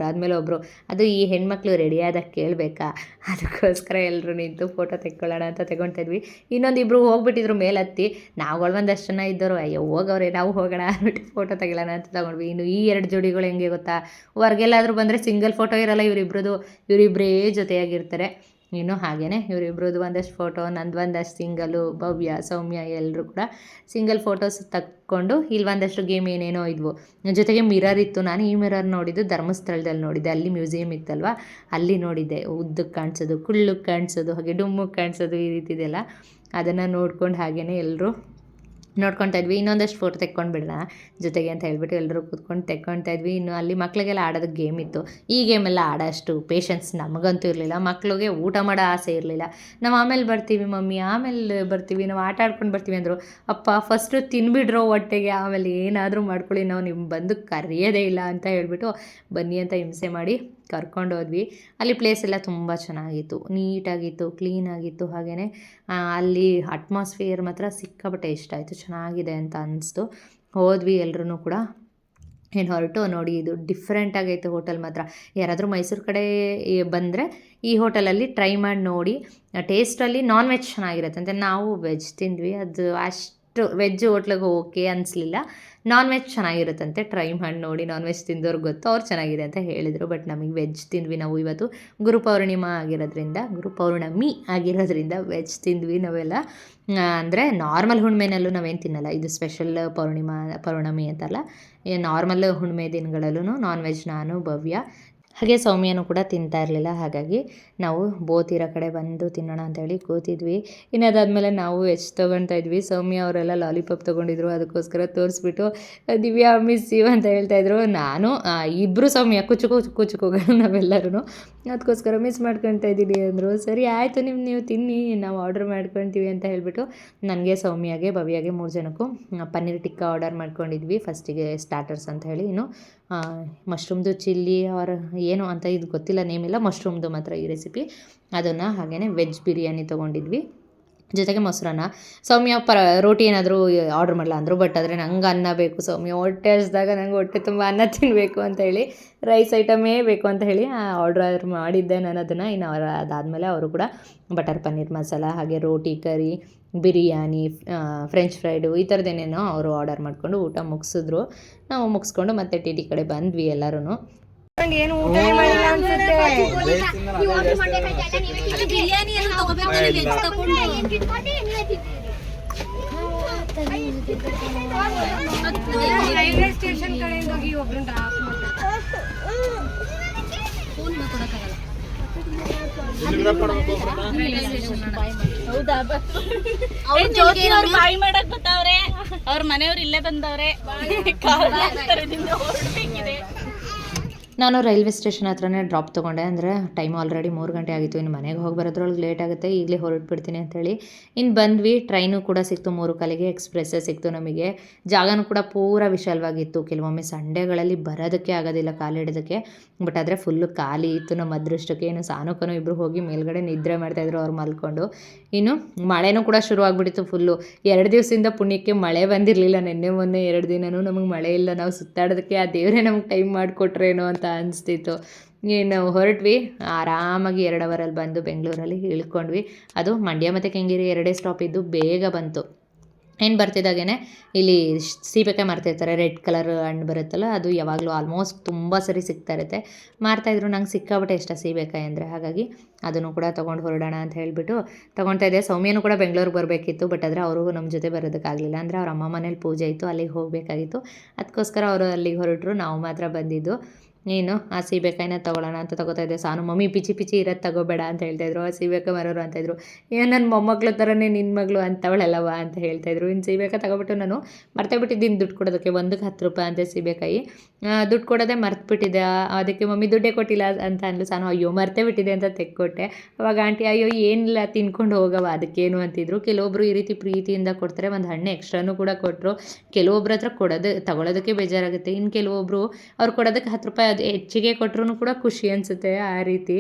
S1: ಆದಮೇಲೆ ಒಬ್ಬರು ಅದು ಈ ಹೆಣ್ಮಕ್ಳು ರೆಡಿ ಆದಾಗ ಕೇಳಬೇಕಾ? ಅದಕ್ಕೋಸ್ಕರ ಎಲ್ಲರೂ ನಿಂತು ಫೋಟೋ ತೆಕ್ಕೊಳ್ಳೋಣ ಅಂತ ತಗೊಳ್ತಾ ಇದ್ವಿ. ಇನ್ನೊಂದು ಇಬ್ಬರು ಹೋಗ್ಬಿಟ್ಟಿದ್ರು ಮೇಲತ್ತಿ. ನಾವುಗಳು ಒಂದಷ್ಟು ಜನ ಇದ್ದರು. ಅಯ್ಯೋ, ಹೋಗವ್ರೆ, ನಾವು ಹೋಗೋಣ ಅಂದ್ಬಿಟ್ಟು ಫೋಟೋ ತೆಗೊಳ್ಳೋಣ ಅಂತ ತಗೊಂಡ್ವಿ. ಇನ್ನು ಈ ಎರಡು ಜೋಡಿಗಳು ಹೆಂಗೆ ಗೊತ್ತಾ? ಹೊರ್ಗೆಲ್ಲಾದರೂ ಬಂದರೆ ಸಿಂಗಲ್ ಫೋಟೋ ಇರಲ್ಲ ಇವರಿಬ್ರದ್ದು ಇವರಿಬ್ಬರೇ ಜೊತೆಯಾಗಿರ್ತಾರೆ. ಇನ್ನು ಹಾಗೆಯೇ ಇವರಿಬ್ರದ್ದು ಒಂದಷ್ಟು ಫೋಟೋ ನಂದು ಒಂದಷ್ಟು ಸಿಂಗಲು ಭವ್ಯ, ಸೌಮ್ಯ ಎಲ್ಲರೂ ಕೂಡ ಸಿಂಗಲ್ ಫೋಟೋಸ್ ತಕ್ಕೊಂಡು ಇಲ್ಲಿ ಒಂದಷ್ಟು ಗೇಮ್ ಏನೇನೋ ಇದ್ವು. ಜೊತೆಗೆ ಮಿರರ್ ಇತ್ತು. ನಾನು ಈ ಮಿರರ್ ನೋಡಿದ್ದು ಧರ್ಮಸ್ಥಳದಲ್ಲಿ ನೋಡಿದ್ದೆ. ಅಲ್ಲಿ ಮ್ಯೂಸಿಯಂ ಇತ್ತಲ್ವ? ಅಲ್ಲಿ ನೋಡಿದ್ದೆ. ಉದ್ದಕ್ಕೆ ಕಾಣಿಸೋದು ಕುಳ್ಳು ಕಾಣಿಸೋದು, ಹಾಗೆ ಡುಮ್ಮಕ್ಕೆ ಕಾಣಿಸೋದು ಈ ರೀತಿದೆಲ್ಲ. ಅದನ್ನು ನೋಡ್ಕೊಂಡು ಹಾಗೆಯೇ ಎಲ್ಲರೂ ನೋಡ್ಕೊತಾ ಇದ್ವಿ. ಇನ್ನೊಂದಷ್ಟು ಫೋಟೋ ತೆಕ್ಕೊಂಡು ಬಿಡೋಣ ಜೊತೆಗೆ ಅಂತ ಹೇಳ್ಬಿಟ್ಟು ಎಲ್ಲರೂ ಕೂತ್ಕೊಂಡು ತೆಕ್ಕೊಳ್ತಾ ಇದ್ವಿ. ಇನ್ನು ಅಲ್ಲಿ ಮಕ್ಕಳಿಗೆಲ್ಲ ಆಡೋದು ಗೇಮ್ ಇತ್ತು. ಈ ಗೇಮೆಲ್ಲ ಆಡೋಷ್ಟು ಪೇಷನ್ಸ್ ನಮಗಂತೂ ಇರಲಿಲ್ಲ. ಮಕ್ಕಳಿಗೆ ಊಟ ಮಾಡೋ ಆಸೆ ಇರಲಿಲ್ಲ. ನಾವು ಆಮೇಲೆ ಬರ್ತೀವಿ ಮಮ್ಮಿ. ಆಮೇಲೆ ಬರ್ತೀವಿ. ನಾವು ಆಟ ಆಡ್ಕೊಂಡು ಬರ್ತೀವಿ ಅಂದರು, ಅಪ್ಪ ಫಸ್ಟು ತಿನ್ಬಿಡ್ರೋ ಹೊಟ್ಟೆಗೆ. ಆಮೇಲೆ ಏನಾದರೂ ಮಾಡ್ಕೊಳ್ಳಿ. ನಾವು ನಿಮ್ಮ ಬಂದು ಕರೆಯೋದೇ ಇಲ್ಲ. ಅಂತ ಹೇಳಿಬಿಟ್ಟು ಬನ್ನಿ ಅಂತ ಹಿಂಸೆ ಮಾಡಿ ಕರ್ಕೊಂಡು ಹೋದ್ವಿ ಅಲ್ಲಿ ಪ್ಲೇಸ್ ಎಲ್ಲ ತುಂಬ ಚೆನ್ನಾಗಿತ್ತು. ನೀಟಾಗಿತ್ತು ಕ್ಲೀನಾಗಿತ್ತು ಹಾಗೆಯೇ ಅಲ್ಲಿ ಅಟ್ಮಾಸ್ಫಿಯರ್ ಮಾತ್ರ ಸಿಕ್ಕಾಪಟ್ಟೆ ಇಷ್ಟ ಆಯಿತು. ಚೆನ್ನಾಗಿದೆ ಅಂತ ಅನ್ನಿಸ್ತು ಹೋದ್ವಿ ಎಲ್ಲರೂ ಕೂಡ. ಏನು ಹೊರಟು ನೋಡಿ, ಇದು ಡಿಫ್ರೆಂಟ್ ಆಗೈತೆ ಹೋಟೆಲ್ ಮಾತ್ರ. ಯಾರಾದರೂ ಮೈಸೂರು ಕಡೆ ಬಂದರೆ ಈ ಹೋಟೆಲಲ್ಲಿ ಟ್ರೈ ಮಾಡಿ ನೋಡಿ. ಟೇಸ್ಟಲ್ಲಿ ನಾನ್ ವೆಜ್ ಚೆನ್ನಾಗಿರುತ್ತೆ. ಅಂತ ನಾವು ವೆಜ್ ತಿಂದ್ವಿ. ಅದು ಅಷ್ಟು ವೆಜ್ ಹೋಟ್ಲಿಗೆ ಓಕೆ ಅನಿಸ್ಲಿಲ್ಲ. ನಾನ್ ವೆಜ್ ಚೆನ್ನಾಗಿರುತ್ತಂತೆ. ಟ್ರೈ ಮಾಡಿ ನೋಡಿ. ನಾನ್ ವೆಜ್ ತಿಂದವ್ರಿಗೆ ಗೊತ್ತು. ಅವ್ರು ಚೆನ್ನಾಗಿದೆ ಅಂತ ಹೇಳಿದರು. ಬಟ್ ನಮಗೆ ವೆಜ್ ತಿಂದ್ವಿ ನಾವು ಇವತ್ತು. ಗುರು ಪೌರ್ಣಿಮಾ ಆಗಿರೋದ್ರಿಂದ, ಗುರು ಪೌರ್ಣಮಿ ಆಗಿರೋದ್ರಿಂದ ವೆಜ್ ತಿಂದ್ವಿ ನಾವೆಲ್ಲ. ಅಂದರೆ ನಾರ್ಮಲ್ ಹುಣ್ಮೆನಲ್ಲೂ ನಾವೇನು ತಿನ್ನಲ್ಲ. ಇದು ಸ್ಪೆಷಲ್ ಪೌರ್ಣಿಮಾ, ಪೌರ್ಣಮಿ ಅಂತಲ್ಲ. ನಾರ್ಮಲ್ ಹುಣ್ಮೆ ದಿನಗಳಲ್ಲೂ ನಾನ್ ವೆಜ್ ನಾನು, ಭವ್ಯ. ಹಾಗೆ ಸೌಮ್ಯನೂ ಕೂಡ ತಿಂತಾ ಇರಲಿಲ್ಲ. ಹಾಗಾಗಿ ನಾವು ಬೋತಿರೋ ಕಡೆ ಬಂದು ತಿನ್ನೋಣ ಅಂತೇಳಿ ಕೂತಿದ್ವಿ. ಇನ್ನು ಅದಾದಮೇಲೆ ನಾವು ವೆಜ್ ತೊಗೊಳ್ತಾ ಇದ್ವಿ. ಸೌಮ್ಯ ಅವರೆಲ್ಲ ಲಾಲಿಪಾಪ್ ತೊಗೊಂಡಿದ್ರು. ಅದಕ್ಕೋಸ್ಕರ ತೋರಿಸ್ಬಿಟ್ಟು ದಿವ್ಯಾ, ಮಿಸ್ ಯು ಅಂತ ಹೇಳ್ತಾ ಇದ್ರು. ನಾನು ಇಬ್ಬರು ಸೌಮ್ಯ, ಕುಚು ಕುಚು ಕುಚುಕುಗಳು ನಾವೆಲ್ಲರೂ ಅದಕ್ಕೋಸ್ಕರ ಮಿಸ್ ಮಾಡ್ಕೊತಾ ಇದ್ದೀನಿ ಅಂದರು. ಸರಿ, ಆಯಿತು ನಿಮ್ಮ ನೀವು ತಿನ್ನಿ, ನಾವು ಆರ್ಡರ್ ಮಾಡ್ಕೊತೀವಿ ಅಂತ ಹೇಳಿಬಿಟ್ಟು ನನಗೆ ಸೌಮ್ಯಾಗೆ, ಭವ್ಯಾಗೆ ಮೂರು ಜನಕ್ಕೂ ಪನ್ನೀರ್ ಟಿಕ್ಕಾ ಆರ್ಡರ್ ಮಾಡ್ಕೊಂಡಿದ್ವಿ. ಫಸ್ಟಿಗೆ ಸ್ಟಾರ್ಟರ್ಸ್ ಅಂತ ಹೇಳಿ ಇನ್ನು ಮಶ್ರೂಮ್ದು ಚಿಲ್ಲಿ ಆರ್ ಏನು ಅಂತ ಇದು ಗೊತ್ತಿಲ್ಲ ನೇಮ್ ಇಲ್ಲ. ಮಶ್ರೂಮ್ದು ಮಾತ್ರ ಈ ರೆಸಿಪಿ ಅದನ್ನು ಹಾಗೆಯೇ ವೆಜ್ ಬಿರಿಯಾನಿ ತೊಗೊಂಡಿದ್ವಿ. ಜೊತೆಗೆ ಮೊಸರನ್ನ. ಸೌಮ್ಯ ಪರ, ರೋಟಿ ಏನಾದರೂ ಆರ್ಡ್ರ್ ಮಾಡಲ್ಲ ಅಂದರು ಬಟ್ ಆದರೆ ನಂಗೆ ಅನ್ನ ಬೇಕು. ಸೌಮ್ಯ ಹೊಟ್ಟೆ ಹಸ್ದಾಗ ನಂಗೆ ಹೊಟ್ಟೆ ತುಂಬ ಅನ್ನ ತಿನ್ನಬೇಕು ಅಂತ ಹೇಳಿ ರೈಸ್ ಐಟಮೇ ಬೇಕು ಅಂತ ಹೇಳಿ ಆರ್ಡ್ರ್ ಮಾಡಿದ್ದೆ ನಾನು ಅದನ್ನು. ಇನ್ನು ಅವರ ಅದಾದಮೇಲೆ ಅವರು ಕೂಡ ಬಟರ್ ಪನ್ನೀರ್ ಮಸಾಲ, ಹಾಗೆ roti, curry biryani French fried ಈ ಥರದ್ದೇನೇನೋ ಅವರು ಆರ್ಡರ್ ಮಾಡಿಕೊಂಡು ಊಟ ಮುಗಿಸಿದ್ರು. ನಾವು ಮುಗಿಸ್ಕೊಂಡು ಮತ್ತೆ ಟಿ ಟಿ ಕಡೆ ಬಂದ್ವಿ ಎಲ್ಲರೂ
S2: ಏನು ಊಟ ಮಾಡಿಲ್ಲ ರೈಲ್ವೆ ಸ್ಟೇಷನ್ ಕಡೆಯಿಂದ ಹೋಗಿ ಒಬ್ಬರನ್ನ ಡ್ರಾಪ್
S3: ಫೋನ್ ಕೊಡಕ್ಕಾಗಲ್ಲ ಬಾಯಿ ಮಾಡಕ್ ಬತ್ತವ್ರೆ. ಅವ್ರ ಮನೆಯವ್ರು ಇಲ್ಲೇ ಬಂದವ್ರೆ. ಹೊರಡ್ಬೇಕಿದೆ
S1: ನಾನು ರೈಲ್ವೆ ಸ್ಟೇಷನ್ ಹತ್ರನೇ ಡ್ರಾಪ್ ತೊಗೊಂಡೆ ಅಂದರೆ ಟೈಮ್ ಆಲ್ರೆಡಿ ಮೂರು ಗಂಟೆ ಆಗಿತ್ತು. ಇನ್ನು ಮನೆಗೆ ಹೋಗಿ ಬರೋದ್ರೊಳಗೆ ಲೇಟ್ ಆಗುತ್ತೆ. ಈಗಲೇ ಹೊರಟ್ಬಿಡ್ತೀನಿ ಅಂತೇಳಿ ಇನ್ನು ಬಂದ್ವಿ. ಟ್ರೈನು ಕೂಡ ಸಿಕ್ತು ಮೂರು ಕಾಲಿಗೆ. ಎಕ್ಸ್ಪ್ರೆಸ್ಸೇ ಸಿಕ್ತು ನಮಗೆ. ಜಾಗನೂ ಕೂಡ ಪೂರ ವಿಶಾಲವಾಗಿತ್ತು. ಕೆಲವೊಮ್ಮೆ ಸಂಡೇಗಳಲ್ಲಿ ಬರೋದಕ್ಕೆ ಆಗೋದಿಲ್ಲ ಕಾಲಿಡೋದಕ್ಕೆ ಬಟ್ ಆದರೆ ಫುಲ್ಲು ಖಾಲಿ ಇತ್ತು ನಮ್ಮ ಅದೃಷ್ಟಕ್ಕೆ. ಏನು ಸಾನುಕನೂ ಇಬ್ಬರು ಹೋಗಿ ಮೇಲ್ಗಡೆ ನಿದ್ರೆ ಮಾಡ್ತಾಯಿದ್ರು ಅವ್ರು ಮಲ್ಕೊಂಡು. ಇನ್ನು ಮಳೆನೂ ಕೂಡ ಶುರು ಆಗಿಬಿಡ್ತು ಫುಲ್ಲು. ಎರಡು ದಿವಸದಿಂದ ಪುಣ್ಯಕ್ಕೆ ಮಳೆ ಬಂದಿರಲಿಲ್ಲ. ನಿನ್ನೆ, ಮೊನ್ನೆ ಎರಡು ದಿನವೂ ನಮಗೆ ಮಳೆ ಇಲ್ಲ. ನಾವು ಸುತ್ತಾಡೋದಕ್ಕೆ ಆ ದೇವರೇ ನಮ್ಗೆ ಟೈಮ್ ಮಾಡಿಕೊಟ್ರೇನೋ ಅಂತ ಅನಿಸ್ತಿತ್ತು. ಇನ್ನು ಹೊರಟ್ವಿ. ಆರಾಮಾಗಿ ಎರಡು ಅವರಲ್ಲಿ ಬಂದು ಬೆಂಗಳೂರಲ್ಲಿ ಇಳ್ಕೊಂಡ್ವಿ. ಅದು ಮಂಡ್ಯ ಮತ್ತು ಕೆಂಗೇರಿ ಎರಡೇ ಸ್ಟಾಪ್ ಇದ್ದು ಬೇಗ ಬಂತು. ಏನು ಬರ್ತಿದ್ದಾಗೇ ಇಲ್ಲಿ ಸೀಬೆಕಾಯಿ ಮಾರ್ತಿರ್ತಾರೆ ರೆಡ್ ಕಲರ್ ಹಣ್ಣು ಬರುತ್ತಲ್ಲ, ಅದು ಯಾವಾಗಲೂ ಆಲ್ಮೋಸ್ಟ್ ತುಂಬ ಸರಿ ಸಿಗ್ತಾ ಇರುತ್ತೆ. ಮಾರ್ತಾಯಿದ್ರು ನಂಗೆ ಸಿಕ್ಕಾಬಿಟ್ಟೆ ಇಷ್ಟ ಸೀಬೆಕಾಯಿ ಅಂದರೆ, ಹಾಗಾಗಿ ಅದನ್ನು ಕೂಡ ತೊಗೊಂಡು ಹೊರಡೋಣ ಅಂತ ಹೇಳಿಬಿಟ್ಟು ತೊಗೊಳ್ತಾ ಇದ್ದೆ. ಸೌಮ್ಯನೂ ಕೂಡ ಬೆಂಗಳೂರಿಗೆ ಬರಬೇಕಿತ್ತು, ಬಟ್ ಆದರೆ ಅವರು ನಮ್ಮ ಜೊತೆ ಬರೋದಕ್ಕಾಗಲಿಲ್ಲ. ಅಂದರೆ ಅವ್ರ ಅಮ್ಮ ಮನೇಲಿ ಪೂಜೆ ಇತ್ತು, ಅಲ್ಲಿಗೆ ಹೋಗಬೇಕಾಗಿತ್ತು. ಅದಕ್ಕೋಸ್ಕರ ಅವರು ಅಲ್ಲಿಗೆ ಹೊರಟರು, ನಾವು ಮಾತ್ರ ಬಂದಿದ್ದು. ನೀನು ಆ ಸೀಬೆಕಾಯಿನ ತೊಗೊಳ್ಳೋಣ ಅಂತ ತಗೋತಾ ಇದ್ದೆ. ಸಾನು, ಮಮ್ಮಿ, ಪಿಚಿ ಪಿಚಿ ಇರೋದು ತಗೋಬೇಡ ಅಂತ ಹೇಳ್ತಾಯಿದ್ರು ಆ ಸೀಬೆಕಾಯಿ ಮರೋರು ಅಂತಿದ್ರು ಏನು ನನ್ನ ಮೊಮ್ಮಕ್ಳ ಥರನೇ ನಿನ್ನ ಮಗಳು ಅಂತವಳಲ್ಲವ ಅಂತ ಹೇಳ್ತಾಯಿದ್ರು ಇನ್ನು ಸೀಬೆಕಾಯಿ ತಗೊಬಿಟ್ಟು ನಾನು ಮರ್ತೇ ಬಿಟ್ಟಿದ್ದೀನಿ ದುಡ್ಡು ಕೊಡೋದಕ್ಕೆ. ಒಂದಕ್ಕೆ ಹತ್ತು ರೂಪಾಯಿ ಅಂತ ಸೀಬೆಕಾಯಿ ದುಡ್ಡು ಕೊಡೋದೇ ಮರ್ತ್ಬಿಟ್ಟಿದ್ದೆ ಅದಕ್ಕೆ ಮಮ್ಮಿ ದುಡ್ಡೇ ಕೊಟ್ಟಿಲ್ಲ ಅಂತ ಅಂದ್ಲು. ಸಾನು, ಅಯ್ಯೋ, ಮರ್ತೇ ಬಿಟ್ಟಿದೆ ಅಂತ ತೆಕ್ಕೊಟ್ಟೆ ಅವಾಗ ಆಂಟಿ, ಅಯ್ಯೋ, ಏನಿಲ್ಲ, ತಿನ್ಕೊಂಡು ಹೋಗವ ಅದಕ್ಕೇನು? ಅಂತಿದ್ರು. ಕೆಲವೊಬ್ರು ಈ ರೀತಿ ಪ್ರೀತಿಯಿಂದ ಕೊಡ್ತಾರೆ. ಒಂದು ಹಣ್ಣು ಎಕ್ಸ್ಟ್ರಾನು ಕೂಡ ಕೊಟ್ಟರು ಕೆಲವೊಬ್ಬರ ಹತ್ರ ಕೊಡೋದು, ತಗೊಳ್ಳೋದಕ್ಕೆ ಬೇಜಾರಾಗುತ್ತೆ. ಇನ್ನು ಕೆಲವೊಬ್ಬರು ಅವ್ರು ಕೊಡೋದಕ್ಕೆ ಹತ್ತು ರೂಪಾಯಿ ಅದು ಹೆಚ್ಚಿಗೆ ಕೊಟ್ಟರು ಕೂಡ ಖುಷಿ ಅನಿಸುತ್ತೆ ಆ ರೀತಿ.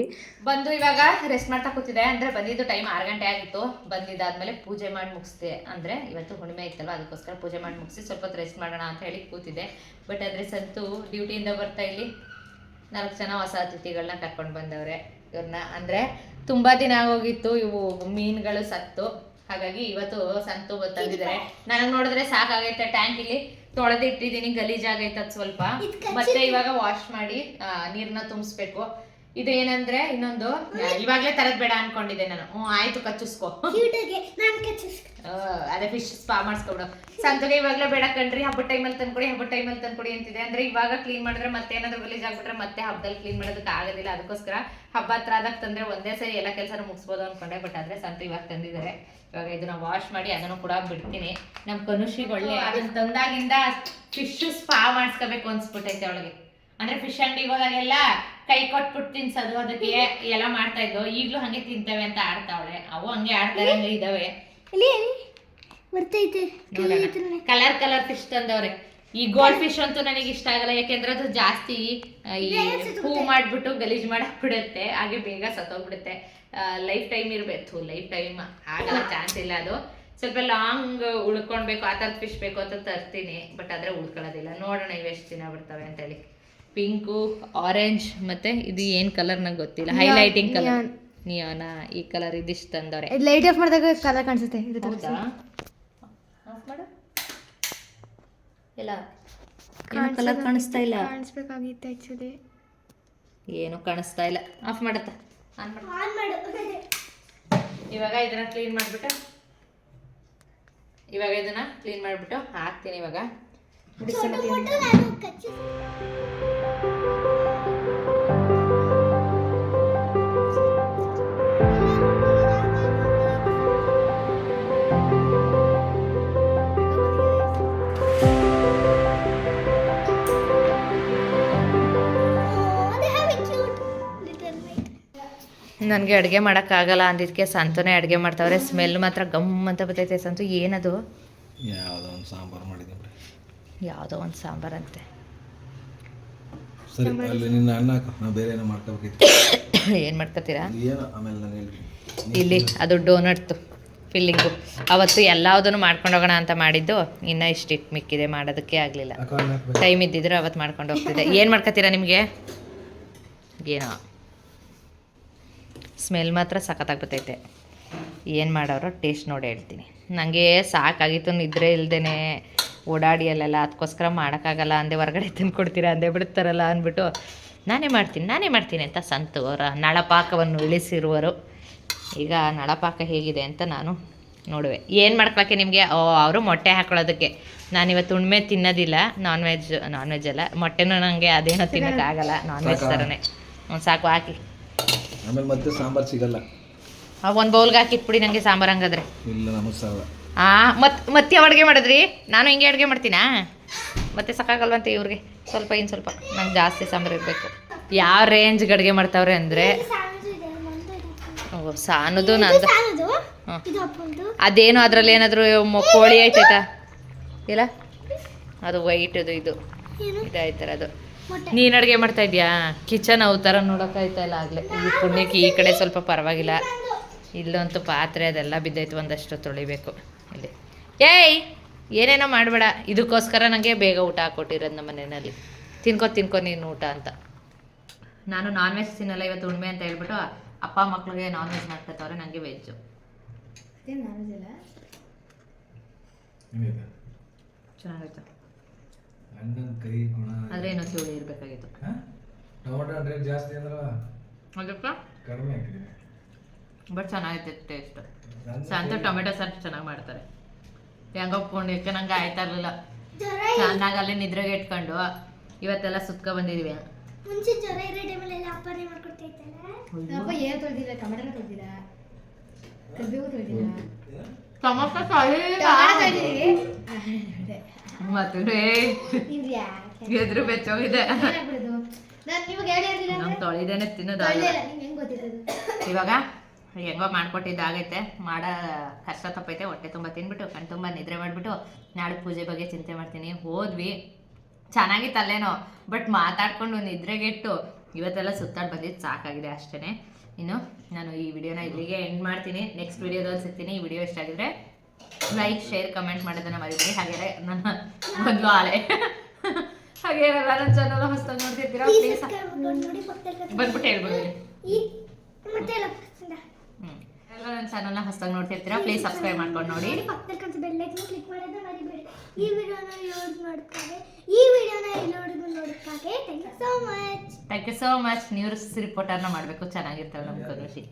S1: ಬಂದು ಇವಾಗ ರೆಸ್ಟ್ ಮಾಡ್ತಾ ಕೂತಿದೆ ಅಂದರೆ ಬಂದಿದ್ದು ಟೈಮ್ ಆರು ಗಂಟೆ ಆಗಿತ್ತು. ಬಂದಿದ್ದಾದ್ಮೇಲೆ ಪೂಜೆ ಮಾಡಿ ಮುಗಿಸ್ದೆ. ಅಂದರೆ ಇವತ್ತು ಹುಣ್ಣಿಮೆ ಇತ್ತಲ್ವ ಅದಕ್ಕೋಸ್ಕರ ಪೂಜೆ ಮಾಡಿ ಮುಗಿಸಿ ಸ್ವಲ್ಪ ಹೊತ್ತು ರೆಸ್ಟ್ ಮಾಡೋಣ ಅಂತ ಹೇಳಿ ಕೂತಿದೆ ಬಟ್ ಆದರೆ ಸಂತು ಡ್ಯೂಟಿಯಿಂದ ಬರ್ತಾ ಇಲ್ಲಿ. ನಾಲ್ಕು ಜನ ಹೊಸ ಅತಿಥಿಗಳನ್ನ ಕರ್ಕೊಂಡು ಬಂದವ್ರೆ. ಇವ್ರನ್ನ ಅಂದರೆ ತುಂಬ ದಿನ ಆಗೋಗಿತ್ತು. ಇವು ಮೀನುಗಳು ಸತ್ತು. ಹಾಗಾಗಿ ಇವತ್ತು ಸಂತು ಗೊತ್ತಾಗಿದ್ದಾರೆ ನನಗೆ ನೋಡಿದ್ರೆ ಸಾಕಾಗೈತೆ ಟ್ಯಾಂಕ್ ಇಲ್ಲಿ. ತೊಳೆದಿಟ್ಟಿದ್ದೀನಿ ಗಲೀಜಾಗೈತೆ ಅದು ಸ್ವಲ್ಪ. ಮತ್ತೆ ಇವಾಗ ವಾಶ್ ಮಾಡಿ ನೀರನ್ನ ನೀರ್ನ ತುಂಬಿಸ್ಬೇಕು. ಇದು ಏನಂದ್ರೆ ಇನ್ನೊಂದು ಇವಾಗ್ಲೇ ತರದ್ ಬೇಡ ಅನ್ಕೊಂಡಿದ್ದೆ ನಾನು. ಹ್ಮ್ ಆಯ್ತು ಕಚ್ಚಿಸ್ಕೊ. ಅದೇ ಫಿಶ್ ಸ್ಪಾ ಮಾಡಿಸ್ಕೊಬಿಡು. ಸಂತಗೆ ಇವಾಗ್ಲೇ ಬೇಡ ಕಣ್ರಿ ಹಬ್ಬದ ಟೈಮಲ್ಲಿ ತಂದ್ಕೊಡಿ ಹಬ್ಬದ ಟೈಮಲ್ಲಿ ತಂದ್ಕೊಡಿ ಅಂತಿದೆ. ಅಂದ್ರೆ ಇವಾಗ ಕ್ಲೀನ್ ಮಾಡಿದ್ರೆ ಮತ್ತೆ ಏನಾದ್ರು ಗಲೀಜ್ ಆಗ್ಬಿಟ್ರೆ ಮತ್ತೆ ಹಬ್ಬದಲ್ಲಿ ಕ್ಲೀನ್ ಮಾಡೋದಕ್ಕೆ ಆಗೋದಿಲ್ಲ. ಅದಕ್ಕೋಸ್ಕರ ಹಬ್ಬ ಹತ್ರ ಆದಾಗ ತಂದ್ರೆ ಒಂದೇ ಸರಿ ಎಲ್ಲ ಕೆಲಸ ಮುಗಿಸ್ಬೋದು ಅನ್ಕೊಂಡೆ. ಬಟ್ ಆದ್ರೆ ಸಂತು ಇವಾಗ ತಂದಿದ್ದಾರೆ. ಇವಾಗ ಇದನ್ನ ವಾಶ್ ಮಾಡಿ ಅದನ್ನು ಕೂಡ ಬಿಡ್ತೀನಿ. ನಮ್ಮ ಕನುಷಿಗೆ ಒಳ್ಳೆ ಅದನ್ನ ತಂದಾಗಿಂದ ಫಿಶ್ ಸ್ಪಾ ಮಾಡಿಸ್ಕೋಬೇಕು ಅನ್ಸ್ಬಿಟ್ಟೈತೆ ಅವಳಿಗೆ. ಅಂದ್ರೆ ಫಿಶ್ ಅಂಗಡಿಗೆ ಹೋದಾಗೆಲ್ಲ ಕೈ ಕೊಟ್ಬಿಟ್ಟು ತಿನ್ಸೋದು ಅದಕ್ಕೆ ಎಲ್ಲ ಮಾಡ್ತಾ ಇದ್ವು ಈಗ್ಲೂ ಹಂಗೆ ತಿಂತವೆ ಅಂತ ಆಡ್ತಾವಳೆ ಅವು ಹಂಗೆ ಆಡ್ತಾರೆ ಹಂಗೆ ಇದಾವೆ. ಕಲರ್ ಕಲರ್ ಫಿಶ್ ತಂದವ್ರೆ. ಈ ಗೋಲ್ಡ್ ಫಿಶ್ ಅಂತೂ ನನಗೆ ಇಷ್ಟ ಆಗಲ್ಲ. ಯಾಕೆಂದ್ರೆ ಅದು ಜಾಸ್ತಿ ಹೂ ಮಾಡ್ಬಿಟ್ಟು ಗಲೀಜ್ ಮಾಡಕ್ ಬಿಡುತ್ತೆ ಹಾಗೆ ಬೇಗ ಸತ್ತೋಗ್ಬಿಡುತ್ತೆ. ಲೈಫ್ ಟೈಮ್ ಇರಬೇಕು ಲೈಫ್ ಟೈಮ್ ಆಗಲ್ಲ ಚಾನ್ಸ್ ಇಲ್ಲ ಅದು. ಸ್ವಲ್ಪ ಲಾಂಗ್ ಉಳ್ಕೊಳ್ಬೇಕು ಆ ಥರದ್ದು ಫಿಶ್ ಬೇಕು ಅಂತ ತರ್ತೀನಿ ಬಟ್ ಆದರೆ ಉಳ್ಕೊಳ್ಳೋದಿಲ್ಲ. ನೋಡೋಣ ಇವೆಷ್ಟು ದಿನ ಬಿಡ್ತವೆ ಅಂತೇಳಿ. ಪಿಂಕು ಆರೆಂಜ್ ಮತ್ತೆ ಇದು ಏನ್ ಕಲರ್ ನಂಗೆ ಗೊತ್ತಿಲ್ಲ. ಹೈಲೈಟಿಂಗ್ ಕಲರ್ ನಿಯೋನ ಈ ಕಲರ್ ಇದಿಷ್ಟು ತಂದವ್ರೆ.
S2: ಲೈಟ್ ಆಫ್ ಮಾಡಿದಾಗ ಕಲರ್ ಕಾಣಿಸುತ್ತೆ. ಇದು
S1: ಹೌದಾ? ಆಫ್ ಮಾಡು. ಇಲ್ಲ ಕಲರ್ ಕಾಣಿಸ್ತಾ ಇಲ್ಲ.
S2: ಕಾಣಿಸ್ಬೇಕಾಗಿತ್ತು ಆ್ಯಕ್ಚುಲಿ
S1: ಏನು ಕಾಣಿಸ್ತಾ ಇಲ್ಲ. ಆಫ್ ಮಾಡತ್ತ. ಆನ್ ಮಾಡು. ಇವಾಗ ಇದನ್ನ ಕ್ಲೀನ್ ಮಾಡ್ಬಿಟ್ಟು. ಇವಾಗ ಇದನ್ನ ಕ್ಲೀನ್ ಮಾಡಿಬಿಟ್ಟು ಹಾಕ್ತೀನಿ ಇವಾಗ. ನನಗೆ ಅಡುಗೆ ಮಾಡೋಕ್ಕಾಗಲ್ಲ ಅಂದಿದ್ದಕ್ಕೆ ಸಂತನೇ ಅಡುಗೆ ಮಾಡ್ತಾವ್ರೆ. ಸ್ಮೆಲ್ ಮಾತ್ರ ಗಮ್ ಅಂತ ಬರ್ತೈತೆ ಸಂತು. ಏನದು?
S4: ಯಾವುದೋ ಒಂದು ಸಾಂಬಾರು ಮಾಡಿದ್ದೀನಿ ಬಿಡಿ.
S1: ಯಾವುದೋ ಒಂದು ಸಾಂಬಾರಂತೆ
S4: ಸರಿ ಅಲ್ಲಿ ನಿನ್ನ ಅಣ್ಣ ಹಾಕು. ನಾವು ಬೇರೆ ಏನೋ ಮಾಡ್ಕೋಬೇಕಿತ್ತು
S1: ಏನು ಮಾಡ್ಕೋತೀರಾ?
S4: ಏನೋ ಆಮೇಲೆ ನಾನು ಹೇಳ್ತೀನಿ.
S1: ಇಲ್ಲಿ ಅದು ಡೋನಟ್ತು ಫಿಲ್ಲಿಂಗು. ಅವತ್ತು ಎಲ್ಲದನ್ನು ಮಾಡ್ಕೊಂಡು ಹೋಗೋಣ ಅಂತ ಮಾಡಿದ್ದು. ಇನ್ನೂ ಇಷ್ಟಿಟ್ಟು ಮಿಕ್ಕಿದೆ ಮಾಡೋದಕ್ಕೆ ಆಗಲಿಲ್ಲ. ಟೈಮ್ ಇದ್ದಿದ್ರೆ ಅವತ್ತು ಮಾಡ್ಕೊಂಡು ಹೋಗ್ತಿದ್ದೆ. ಏನು ಮಾಡ್ಕೋತೀರಾ ನಿಮಗೆ? ಏನೋ. ಸ್ಮೆಲ್ ಮಾತ್ರ ಸಖತ್ತಾಗ್ಬಿಟ್ಟೈತೆ. ಏನು ಮಾಡೋರು ಟೇಸ್ಟ್ ನೋಡಿ ಹೇಳ್ತೀನಿ. ನನಗೆ ಸಾಕಾಗಿತ್ತು ನಿದ್ರೆ ಇಲ್ದೇ ಓಡಾಡಿ ಅಲ್ಲೆಲ್ಲ ಅದಕ್ಕೋಸ್ಕರ ಮಾಡೋಕ್ಕಾಗಲ್ಲ ಅಂದೆ ಹೊರಗಡೆ ತಂದು ಕೊಡ್ತೀರಾ ಅಂದೆ ಬಿಡ್ತಾರಲ್ಲ ಅಂದ್ಬಿಟ್ಟು ನಾನೇ ಮಾಡ್ತೀನಿ ನಾನೇ ಮಾಡ್ತೀನಿ ಅಂತ ಸಂತು ಅವರ ನಳಪಾಕವನ್ನು ಇಳಿಸಿರುವರು. ಈಗ ನಳಪಾಕ ಹೇಗಿದೆ ಅಂತ ನಾನು ನೋಡುವೆ. ಏನು ಮಾಡ್ಕೊಳಕ್ಕೆ ನಿಮಗೆ? ಓ ಅವರು ಮೊಟ್ಟೆ ಹಾಕೊಳ್ಳೋದಕ್ಕೆ. ನಾನಿವತ್ತು ಉಣ್ಮೆ ತಿನ್ನೋದಿಲ್ಲ ನಾನ್ ವೆಜ್ ನಾನ್ ವೆಜ್ ಅಲ್ಲ. ಮೊಟ್ಟೆನೂ ನನಗೆ ಅದೇನೋ ತಿನ್ನೋಕ್ಕಾಗಲ್ಲ ನಾನ್ ವೆಜ್? ಥರನೇ ಸಾಕು ಹಾಕಿ.
S4: ಆಮೇಲೆ ಮತ್ತೆ ಸಾಂಬಾರ್ ಸಿಗಲ್ಲ.
S1: ಒಂದು ಬೌಲ್ಗೆ ಹಾಕಿಟ್ಬಿಡಿ ನನಗೆ ಸಾಂಬಾರು ಹಂಗಾದ್ರೆ.
S4: ಇಲ್ಲ ನಮಗೆ ಸಾಲ
S1: ಆ ಮತ್ತೆ ಮತ್ತೆ ಯಾವ ಅಡುಗೆ ಮಾಡಿದ್ರಿ? ನಾನು ಹಿಂಗೆ ಅಡುಗೆ ಮಾಡ್ತೀನಾ? ಮತ್ತೆ ಸಾಕಾಗಲ್ವಂತೆ ಇವ್ರಿಗೆ. ಸ್ವಲ್ಪ ಇನ್ನು ಸ್ವಲ್ಪ ನಂಗೆ ಜಾಸ್ತಿ ಸಾಂಬಾರು ಇರಬೇಕು. ಯಾವ ರೇಂಜ್ಗೆ ಅಡುಗೆ ಮಾಡ್ತಾವ್ರೆ ಅಂದರೆ? ಸಾನದು ನಂದು. ಅದೇನು ಅದ್ರಲ್ಲಿ ಏನಾದರೂ ಕೋಳಿ ಐತೈತಾ? ಇಲ್ಲ? ಅದು ವೈಟ್ ಇದು. ಇದು ಇದಾಯ್ತಾರ ಅದು. ನೀನು ಅಡುಗೆ ಮಾಡ್ತಾ ಇದ್ಯಾ? ಕಿಚನ್ ಅವತಾರ ನೋಡೋಕ್ಕಾಯ್ತಾ ಇಲ್ಲ ಆಗಲೇ? ಈ ಪುಣ್ಯಕ್ಕೆ ಈ ಕಡೆ ಸ್ವಲ್ಪ ಪರವಾಗಿಲ್ಲ. ಇಲ್ಲಂತೂ ಪಾತ್ರೆ ಅದೆಲ್ಲ ಬಿದ್ದೈತೆ ಒಂದಷ್ಟು ತೊಳಿಬೇಕು. ಇಲ್ಲಿ. ಏಯ್! ಏನೇನೋ ಮಾಡಬೇಡ. ಇದಕ್ಕೋಸ್ಕರ ನನಗೆ ಬೇಗ ಊಟ ಹಾಕ್ಕೊಟ್ಟಿರೋದು ನಮ್ಮ ಮನೆಯಲ್ಲಿ. ತಿನ್ಕೋ ತಿನ್ಕೋ ನೀನು ಊಟ ಅಂತ. ನಾನು ನಾನ್ ವೆಜ್ ತಿನ್ನಲ್ಲ ಇವತ್ತು ಉಣ್ಮೆ ಅಂತ ಹೇಳ್ಬಿಟ್ಟು ಅಪ್ಪ ಮಕ್ಳಿಗೆ ನಾನ್ ವೆಜ್ ಮಾಡ್ಕೊತವ್ರೆ ನನಗೆ ವೆಜ್ಜು ಚೆನ್ನಾಗಿತ್ತು
S4: ಅಣ್ಣನ ಕೈ ಗುಣ
S1: ಆದರೆ ಏನೋ ಸುಳಿ ಇರಬೇಕಾಗಿತ್ತು
S4: ಟೊಮೊಟೊ ರೇಟ್ ಜಾಸ್ತಿ ಅಂದ್ರ
S1: ಅದಕ್ಕೆ?
S4: ಕಡಿಮೆ ಹಾಕಿದ್ದೀನಿ
S1: ಬಟ್ ಚೆನ್ನಾಗಿತ್ತು ಟೇಸ್ಟ್
S4: ಶಾಂತ
S1: ಸಂತ ಟೊಮೆಟೊ ಸಾರು ಚೆನ್ನಾಗಿ ಮಾಡ್ತಾರೆ. ಹೆಂಗ ಒಪ್ಕೊಂಡಿಕ್ಕೆ ನಂಗೆ ಆಯ್ತಾ ಇರಲಿಲ್ಲ. ಚೆನ್ನಾಗಿ ಅಲ್ಲಿ ನಿದ್ರೆಗೆ ಇಟ್ಕೊಂಡು ಇವತ್ತೆಲ್ಲ ಸುತ್ಕೊ ಬಂದಿದೀವಿ.
S5: ಮುಂಚೆ ಜ್ವರ ಇರೋ ಟೈಮಲ್ಲಿ ಅಪ್ಪನೇ ಮಾಡ್ಕೊಡ್ತಾ ಇತ್ತಲ್ಲ
S2: ಅಪ್ಪ ಏನು ತೊಳ್ದಿಲ್ಲ ಟೊಮೆಟೊ ತೊಳ್ದಿಲ್ಲ ಕರಿಬೇವು ತೊಳ್ದಿಲ್ಲ
S1: ಟೊಮೆಟೊ
S2: ತೊಳ್ದಿದ್ದೀವಿ ಯಾಕೆ
S1: ಎದುರು ಬೆಚ್ಚೋಗಿದೆ. ತೊಳಿದೇನೆ ತಿನ್ನೋದು ಇವಾಗ ಹೆಂಗೋ ಮಾಡ್ಕೊಟ್ಟಿದ್ದಾಗೈತೆ. ಮಾಡೋ ಕಷ್ಟ ತಪ್ಪೈತೆ ಹೊಟ್ಟೆ ತುಂಬ ತಿನ್ಬಿಟ್ಟು ಕಣ್ ತುಂಬ ನಿದ್ರೆ ಮಾಡಿಬಿಟ್ಟು ನಾಳೆ ಪೂಜೆ ಬಗ್ಗೆ ಚಿಂತೆ ಮಾಡ್ತೀನಿ. ಹೋದ್ವಿ. ಚೆನ್ನಾಗಿತ್ತಲ್ಲೇನೋ ಬಟ್ ಮಾತಾಡ್ಕೊಂಡು ನಿದ್ರೆಗೆಟ್ಟು ಇವತ್ತೆಲ್ಲ ಸುತ್ತಾಡಿ ಬಂದಿದ್ದು ಸಾಕಾಗಿದೆ ಅಷ್ಟೇ ಇನ್ನು ನಾನು ಈ ವಿಡಿಯೋನ ಇಲ್ಲಿಗೆ ಎಂಡ್ ಮಾಡ್ತೀನಿ. ನೆಕ್ಸ್ಟ್ ವಿಡಿಯೋದಲ್ಲಿ ಸಿಗ್ತೀನಿ. ಈ ವಿಡಿಯೋ ಇಷ್ಟ ಆಗಿದ್ರೆ ಲೈಕ್ ಶೇರ್ ಕಮೆಂಟ್ ಮಾಡೋದನ್ನ ಮರಿಬೇಡಿ. ಹಾಗೆ ನನ್ನ ಮೊದಲು ಆಲೆ. ಹಾಗೆ ನನ್ನ ಚಾನಲ್ ಹೊಸ್ದಾಗಿ ನೋಡ್ತಿರ್ತೀರಾ? ಪ್ಲೀಸ್ ಬಂದ್ಬಿಟ್ಟು ಹೇಳ್ಬೋದು.
S5: ಎಲ್ಲ
S1: ನನ್ನ ಚಾನಲ್ನ ಹೊಸ್ದಾಗಿ ನೋಡ್ತಿರ್ತೀರಾ? ಪ್ಲೀಸ್ ಸಬ್ಸ್ಕ್ರೈಬ್ ಮಾಡ್ಕೊಂಡು ನೋಡಿ.
S5: ಪಕ್ಕದಲ್ಲಿ ಬೆಲ್ ಐಕನ್ ಕ್ಲಿಕ್ ಮಾಡೋದನ್ನ ಮರಿಬೇಡಿ. ಈ ವಿಡಿಯೋನ ಲೋಡ್ ಮಾಡ್ತಾರೆ ಈ ವಿಡಿಯೋನ load ನೋಡೋಕ್ಕಾಗಿ thank you so much
S1: thank you so much news ರಿಪೋರ್ಟರ್ನ ಮಾಡಬೇಕು. ಚೆನ್ನಾಗಿರ್ತವೆ ನಮ್ಮ ಕನುಷಿ